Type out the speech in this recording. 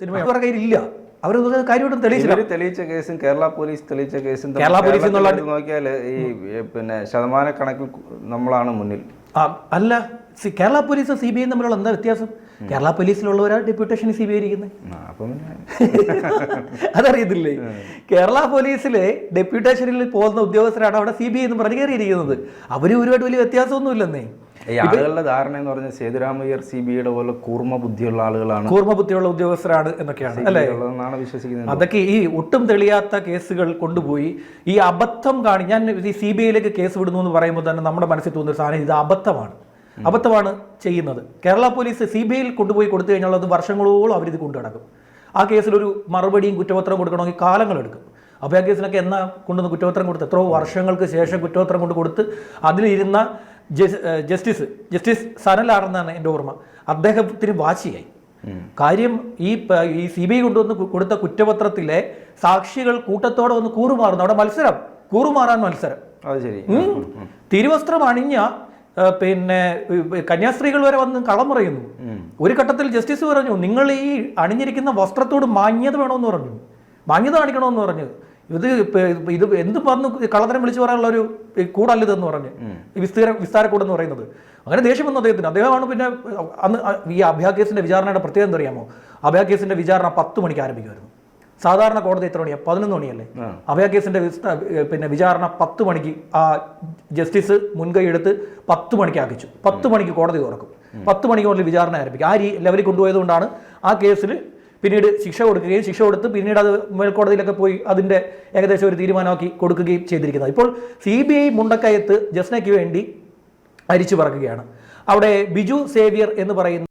Cinema അവരുടെ കയ്യിലില്ല. അവർ കാര്യമായിട്ടും തെളിയിച്ചില്ല. തെളിയിച്ച കേസും കേരള പോലീസ് തെളിയിച്ച കേസും കേരള പോലീസ് എന്നുള്ള- നോക്കിയാൽ ഈ പിന്നെ ശതമാന കണക്കിൽ നമ്മളാണ് മുന്നിൽ. ആ, അല്ല കേരള പോലീസും സി ബി ഐ തമ്മിലുള്ള എന്താ വ്യത്യാസം? കേരള പോലീസിലുള്ളവരാ ഡെപ്യൂട്ടേഷൻ സി ബി ഐ ഇരിക്കുന്നത് അതറിയത്തില്ലേ? കേരള പോലീസിലെ ഡെപ്യൂട്ടേഷനിൽ പോകുന്ന ഉദ്യോഗസ്ഥരാണ് അവിടെ സി ബി ഐ എന്ന് പറഞ്ഞു കയറിയിരിക്കുന്നത്. അവർ ഒരുപാട് വലിയ വ്യത്യാസമൊന്നുമില്ലെന്നേ. ഈ ആളുകളുടെ ധാരണ എന്ന് പറഞ്ഞാൽ സേതുരാമയ്യർ സി ബി ഐയുടെ പോലെ കൂർമ്മ ബുദ്ധിയുള്ള ആളുകളാണ് കൂർമ്മ ബുദ്ധിയുള്ള ഉദ്യോഗസ്ഥരാണ് എന്നൊക്കെയാണ് അല്ലേ? ഉള്ളതെന്നാണ് വിശ്വസിക്കുന്നത്. അതൊക്കെ ഈ ഒട്ടും തെളിയാത്ത കേസുകൾ കൊണ്ടുപോയി ഈ അബദ്ധം കാണി ഞാൻ ഈ സി ബി ഐയിലേക്ക് കേസ് വിടുന്നു എന്ന് പറയുമ്പോൾ തന്നെ നമ്മുടെ മനസ്സിൽ തോന്നുന്ന ഒരു സാധനം ഇത് അബദ്ധമാണ്. അബദ്ധമാണ് ചെയ്യുന്നത്. കേരള പോലീസ് സി ബി ഐയിൽ കൊണ്ടുപോയി കൊടുത്തു കഴിഞ്ഞാൽ അത് വർഷങ്ങളോളം അവരിത് കൊണ്ടു നടക്കും. ആ കേസിലൊരു മറുപടിയും കുറ്റപത്രം കൊടുക്കണമെങ്കിൽ കാലങ്ങളെടുക്കും അപ്പോൾ ആ കേസിലൊക്കെ എന്നാ കൊണ്ടുവന്ന് കുറ്റപത്രം കൊടുത്ത്? എത്രയോ വർഷങ്ങൾക്ക് ശേഷം കുറ്റപത്രം കൊണ്ട് കൊടുത്ത് അതിലിരുന്ന ജസ്റ്റിസ് ജസ്റ്റിസ് സനലാണെന്നാണ് എന്റെ ഓർമ്മ. അദ്ദേഹത്തിന് വാശിയായി. കാര്യം ഈ ഈ സി ബി ഐ കൊണ്ടുവന്ന് കൊടുത്ത കുറ്റപത്രത്തിലെ സാക്ഷികൾ കൂട്ടത്തോടെ വന്ന് കൂറുമാറുന്നു. അവിടെ മത്സരം കൂറുമാറാൻ മത്സരം. അത് ശരി. തിരുവസ്ത്രം അണിഞ്ഞ പിന്നെ കന്യാസ്ത്രീകൾ വരെ വന്ന് കളം പറയുന്നു ഒരു ഘട്ടത്തിൽ ജസ്റ്റിസ് പറഞ്ഞു നിങ്ങൾ ഈ അണിഞ്ഞിരിക്കുന്ന വസ്ത്രത്തോട് മാന്യത വേണമെന്ന് പറഞ്ഞു. മാന്യത കാണിക്കണമെന്ന് പറഞ്ഞു. ഇത് ഇത് എന്ത് പറഞ്ഞു കള്ളത്തരം വിളിച്ചു പറയാനുള്ള ഒരു കൂടല്ലിതെന്ന് പറഞ്ഞ്. വിസ്തീര വിസ്താര വിസ്താരക്കൂടെന്ന് പറയുന്നത്. അങ്ങനെ ദേഷ്യം വന്നു അദ്ദേഹത്തിന്. അദ്ദേഹമാണ് പിന്നെ അന്ന് ഈ അഭയ കേസിന്റെ വിചാരണയുടെ പ്രത്യേകത എന്തറിയാമോ അഭയ കേസിന്റെ വിചാരണ പത്ത് മണിക്ക് ആരംഭിക്കുമായിരുന്നു. സാധാരണ കോടതി എത്ര മണിയാണ് പതിനൊന്ന് മണിയല്ലേ. അഭയ കേസിന്റെ പിന്നെ വിചാരണ പത്ത് മണിക്ക് ആ ജസ്റ്റിസ് മുൻകൈ എടുത്ത് പത്ത് മണിക്ക് ആക്കിച്ചു. പത്ത് മണിക്ക് കോടതി തുറക്കും. പത്ത് മണിക്ക് മുതൽ വിചാരണ ആരംഭിക്കും. ആ ലെവലിൽ ലെവലിൽ കൊണ്ടുപോയതുകൊണ്ടാണ് ആ കേസിൽ പിന്നീട് ശിക്ഷ കൊടുക്കുകയും ശിക്ഷ കൊടുത്ത് പിന്നീട് അത് മേൽക്കോടതിയിലൊക്കെ പോയി അതിന്റെ ഏകദേശം ഒരു തീരുമാനമാക്കി കൊടുക്കുകയും ചെയ്തിരിക്കുന്നത്. ഇപ്പോൾ സി ബി ഐ മുണ്ടക്കയത്ത് ജസ്നയ്ക്ക് വേണ്ടി അരിച്ചു പറക്കുകയാണ്. അവിടെ ബിജു സേവ്യർ എന്ന് പറയുന്ന